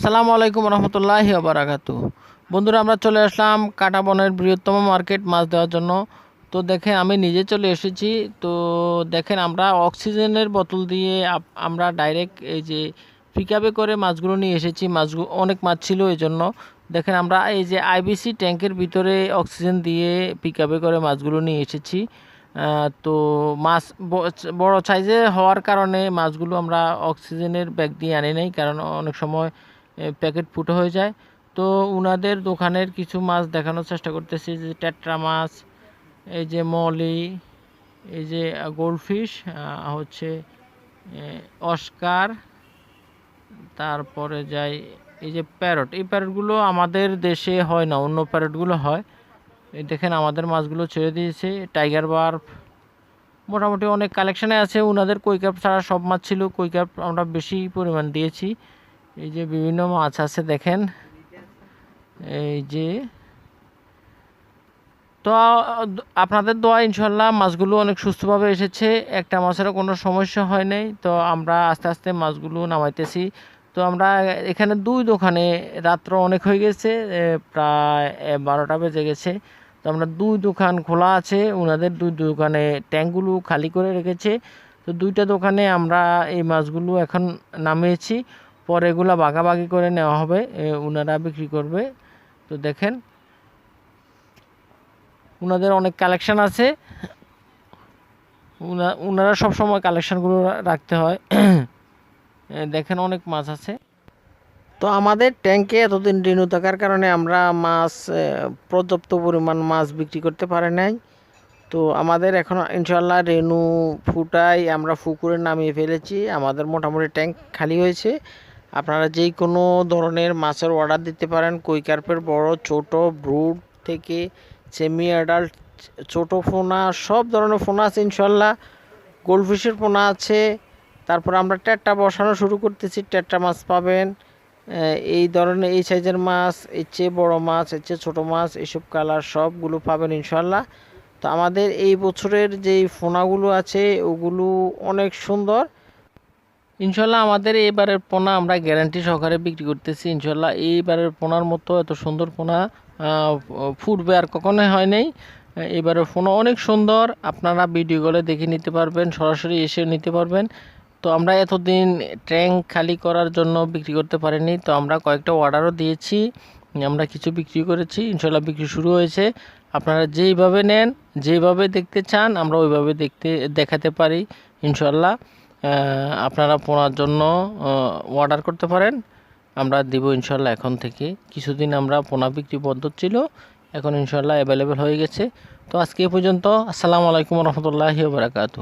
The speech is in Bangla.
আসসালামু আলাইকুম রহমতুল্লাহ বারাকাতু। বন্ধুরা, আমরা চলে আসলাম কাটাবনের বৃহত্তম মার্কেট মাছ দেওয়ার জন্য। তো দেখেন, আমি নিজে চলে এসেছি। তো দেখেন, আমরা অক্সিজেনের বোতল দিয়ে আমরা ডাইরেক্ট এই যে পিকআপে করে মাছগুলো নিয়ে এসেছি। মাছগুলো অনেক মাছ ছিল এই জন্য দেখেন, আমরা এই যে আইবিসি ট্যাঙ্কের ভিতরে অক্সিজেন দিয়ে পিকআপে করে মাছগুলো নিয়ে এসেছি। তো মাছ বড় সাইজে হওয়ার কারণে মাছগুলো আমরা অক্সিজেনের ব্যাগ দিয়ে আনি নাই। কারণ অনেক সময় প্যাকেট ফুটো হয়ে যায়। তো উনাদের দোকানের কিছু মাছ দেখানোর চেষ্টা করতেছি, যে ট্যাট্রা মাছ, এই যে মলি, এই যে গোল্ডফিশ হচ্ছে অস্কার, তারপরে যাই, এই যে প্যারট। এই প্যারটগুলো আমাদের দেশে হয় না, অন্য প্যারটগুলো হয়। এই দেখেন, আমাদের মাছগুলো ছেড়ে দিয়েছে, টাইগার বার্ফ। মোটামুটি অনেক কালেকশানে আছে ওনাদের কৈকাপ ছাড়া সব মাছ ছিল কৈকাপ আমরা বেশি পরিমাণ দিয়েছি। এই যে বিভিন্ন মাছ আছে দেখেন। এই যে তো, আপনাদের দোয়া ইনশাল্লাহ মাছগুলো অনেক সুস্থভাবে এসেছে। একটা মাছেরও কোনো সমস্যা হয় নাই। তো আমরা আস্তে আস্তে মাছগুলো নামাইতেছি। তো আমরা এখানে দুই দোকানে রাত্র অনেক হয়ে গেছে প্রায় বারোটা বেজে গেছে। তো আমরা দুই দোকান খোলা আছে। ওনাদের দুই দোকানে ট্যাঙ্কগুলো খালি করে রেখেছে। তো দুইটা দোকানে আমরা এই মাছগুলো এখন নামিয়েছি। পরে এগুলো ভাগাভাগি করে নেওয়া হবে ওনারা বিক্রি করবে। তো দেখেন ওনাদের অনেক কালেকশান আছে। ওনারা সব সময় কালেকশনগুলো রাখতে হয়। দেখেন অনেক মাছ আছে। তো আমাদের ট্যাঙ্কে এতদিন ঋণু থাকার কারণে আমরা মাছ পর্যাপ্ত পরিমাণ মাছ বিক্রি করতে পারি নাই। তো আমাদের এখন ইনশাল্লাহ রেনু ফুটাই আমরা পুকুরে নামিয়ে ফেলেছি। আমাদের মোটামুটি ট্যাঙ্ক খালি হয়েছে। আপনারা যেই কোনো ধরনের মাছের অর্ডার দিতে পারেন। কুইকার্পের বড়, ছোট ব্রুড থেকে সেমি অ্যাডাল্ট ছোট ফোনা, সব ধরনের ফোনা আছে ইনশাল্লাহ। গোল্ডফিশের পোনা আছে। তারপর আমরা ট্যাট্টা বসানো শুরু করতেছি। ট্যাট্টা মাছ পাবেন। এই ধরনের এই সাইজের মাছ, এর চেয়ে বড়ো মাছ, এর চেয়ে ছোটো মাছ এইসব কালার সবগুলো পাবেন ইনশাল্লাহ। তো আমাদের এই বছরের যেই ফোনাগুলো আছে, ওগুলো অনেক সুন্দর। ইনশাল্লাহ আমাদের এবারের পোনা আমরা গ্যারান্টি সহকারে বিক্রি করতেছি। ইনশাল্লাহ এইবারের পোনার মতো এত সুন্দর পোনা ফুটবে আর কখনোই হয় নাই। এবারের পোনা অনেক সুন্দর। আপনারা ভিডিও কলে দেখে নিতে পারবেন, সরাসরি এসে নিতে পারবেন। তো আমরা এতদিন ট্যাঙ্ক খালি করার জন্য বিক্রি করতে পারিনি। তো আমরা কয়েকটা অর্ডারও দিয়েছি, আমরা কিছু বিক্রি করেছি। ইনশাল্লাহ বিক্রি শুরু হয়েছে। আপনারা যেইভাবে নেন, যেইভাবে দেখতে চান, আমরা ওইভাবে দেখতে, দেখাতে পারি, ইনশাল্লাহ। আপনারা পোনার জন্য অর্ডার করতে পারেন। আমরা দিব ইনশাল্লাহ এখন থেকে। কিছুদিন আমরা পোনা বিক্রি বন্ধ ছিল, এখন ইনশাল্লাহ অ্যাভেলেবেল হয়ে গেছে। তো আজকে পর্যন্ত, আসসালামু আলাইকুম রহমতুল্লাহি বারাকাতু